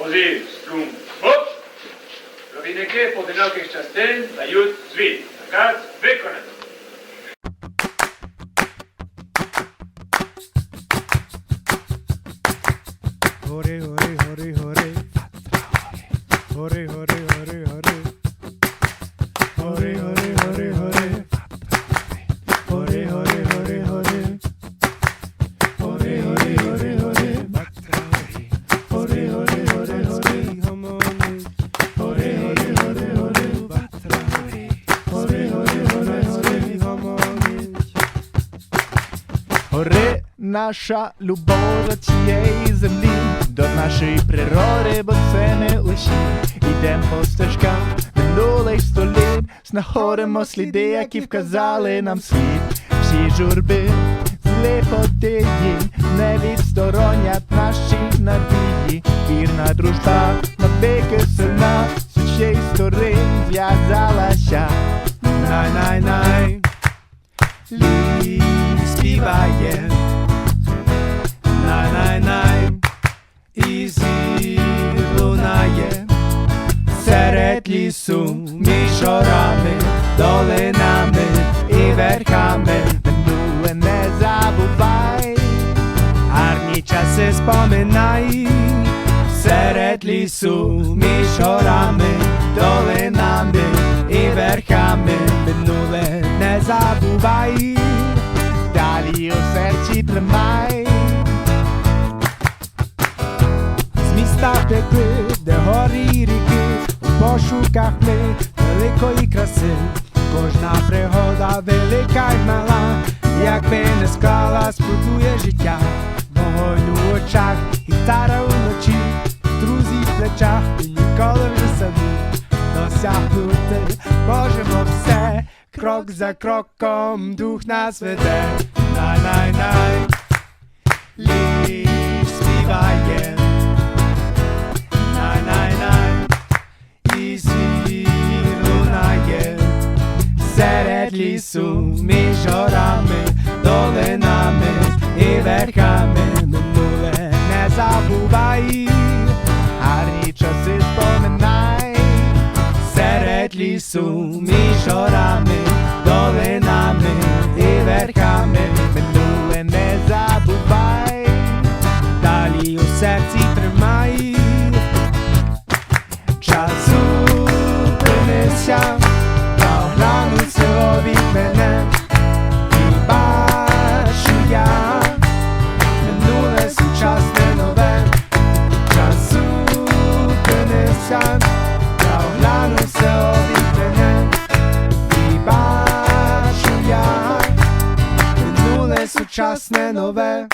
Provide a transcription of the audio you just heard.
עולים, סלום, הופ, ובנקה פודנוק אשטסטן, ביוד צבי, נקץ וקונן. Hore, hore, hore, hore. Hore, hore. Гори наша любов до цієї землі, до нашої природи, бо це не лише ідем по стежкам минулих століт, знаходимо сліди, які вказали нам світ. Всі журби, злипоти не відсторонять наші надії. Вірна дружба навіки сильна, з усієї сторони зв'язалася. Най-най-най ліс співає. Най-най-най. І зір лунає. Серед лісу між горами, долинами і верхами. Минуле не забувай, гарні часи споминай. Серед лісу між горами, долинами і верхами. Минуле не забувай, тримай. З міста втекли, де гори і ріки, у пошуках ми великої краси. Кожна пригода велика й мала, якби не склала, спутує життя, вогонь у очах, гітара вночі, друзі в плечах, і ніколи вже самі досягнути можемо все, крок за кроком дух нас веде, най-най-най, ліс співає. Най-най-най, і звір лунає серед лісу, між горами, долинами серці тримай. Час зупинися, та огляну село від мене, і бачу я минуле сучасне нове. Час зупинися, та огляну від мене, і бачу я минуле сучасне нове.